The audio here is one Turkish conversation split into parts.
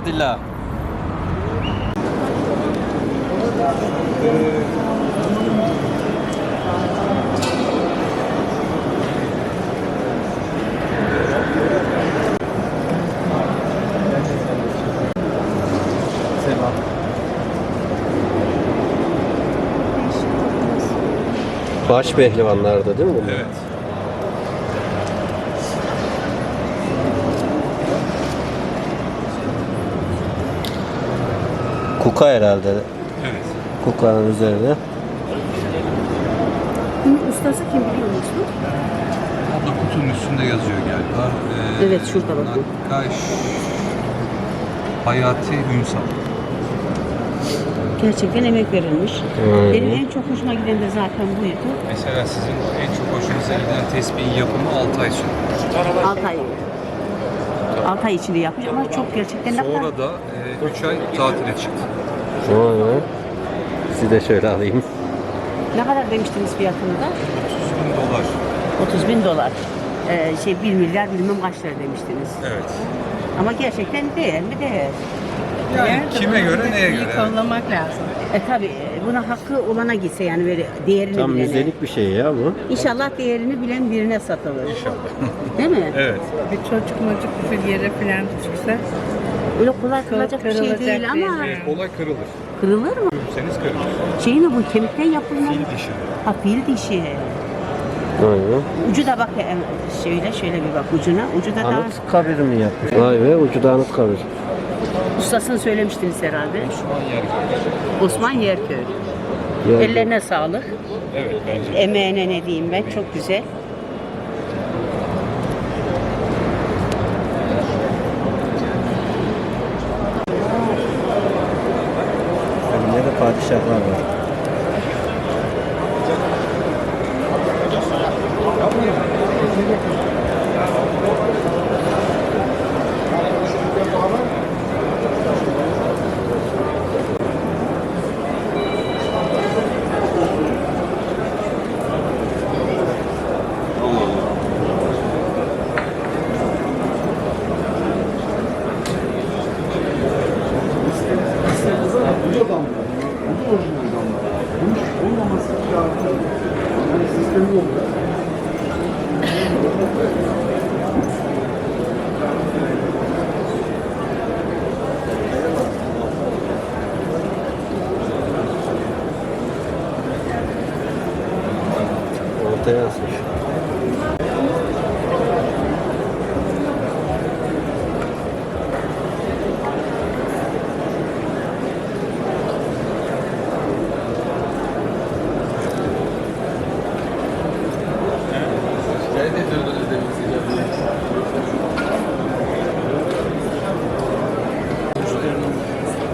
Atilla. Selam. Baş pehlivanlarda değil mi bunlar? Evet. Kuka herhalde. Evet. Kuka'nın üzerinde. Bunun ustası kim biliyor musun? Abla kutunun üstünde yazıyor galiba. Ee, Evet, şurada bakın. Nakkaş Hayati Ünsal. Gerçekten emek verilmiş. Aynen. Benim en çok hoşuma giden de zaten buydu. Mesela sizin en çok hoşunuza giden tespihin yapımı 6 ay sürdü. Altay. Altay içinde yapmış ama çok gerçekten kadar Sonra da 3 ay tatile çıktı. Vay be. Sizi de şöyle alayım. ne kadar demiştiniz fiyatını da? 30 bin dolar. 30 bin dolar. Ee, şey 1 milyar bilmem kaç lira demiştiniz. Evet. Ama gerçekten değer mi değer? Yani kime göre neye göre? İyi kollamak lazım. E tabi buna hakkı olana gitse yani böyle değerini Tam bilene. müzelik bir şey ya bu. İnşallah değerini bilen birine satılır. İnşallah. Değil mi? Evet. Bir çocuk mocuk bir yere falan düşse Öyle kolay kırılacak bir şey değil ama yani. Kolay kırılır. kırılır mı? Seniz kırılır. Şey mi bu kemikten yapılma? Fil dişi. Ha fil dişi. Vay be. Ucu da bak e, şöyle şöyle bir bak ucuna. Ucu da daha Anıtkabir mi yapmış? Vay be ucu da Anıtkabir. ustasını söylemiştiniz herhalde. Osman Yerköy. Osman Yerköy. Yani Ellerine sağlık. Evet bence. Emeğine ne diyeyim ben çok güzel. ইনশাআল্লাহ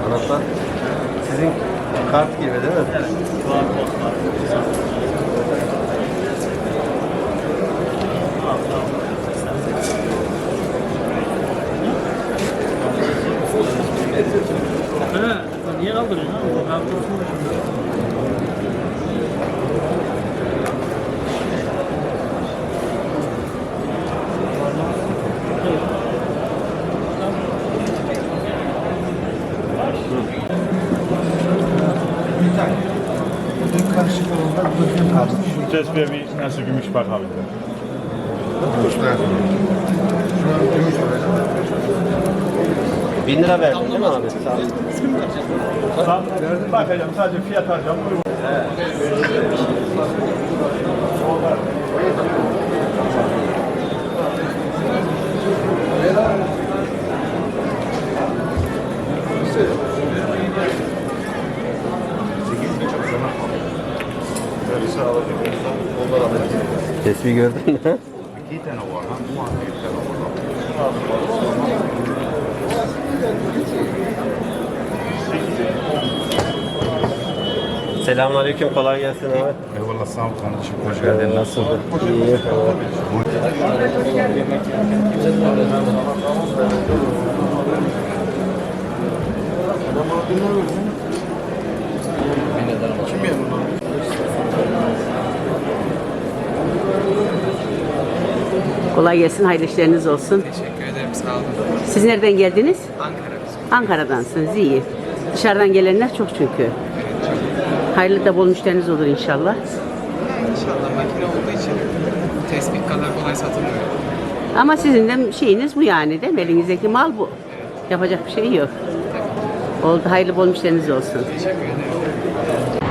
Anahtar sizin kart gibi değil mi? Evet. Niye kaldırıyorsun abi? Kaldırsın bir nasıl gümüş bakalım. Bin lira verdin değil mi abi? Sağ ol. Bakacağım sadece fiyat alacağım. Tesbih gördün mü? Selamünaleyküm, kolay gelsin abi. Eyvallah sağ ol kardeşim. Hoş geldin. Nasıldı? İyi. Kolay gelsin, hayırlı işleriniz olsun. Teşekkür ederim, sağ olun. Siz nereden geldiniz? Ankara bizim. Ankara'dansınız iyi. Dışarıdan gelenler çok çünkü. Hayırlı da bol müşteriniz olur inşallah. İnşallah makine olduğu için tespih kadar kolay satılmıyor. Ama sizin de şeyiniz bu yani değil mi? Elinizdeki mal bu. Yapacak bir şey yok. Oldu. Hayırlı bol müşteriniz olsun. Teşekkür ederim.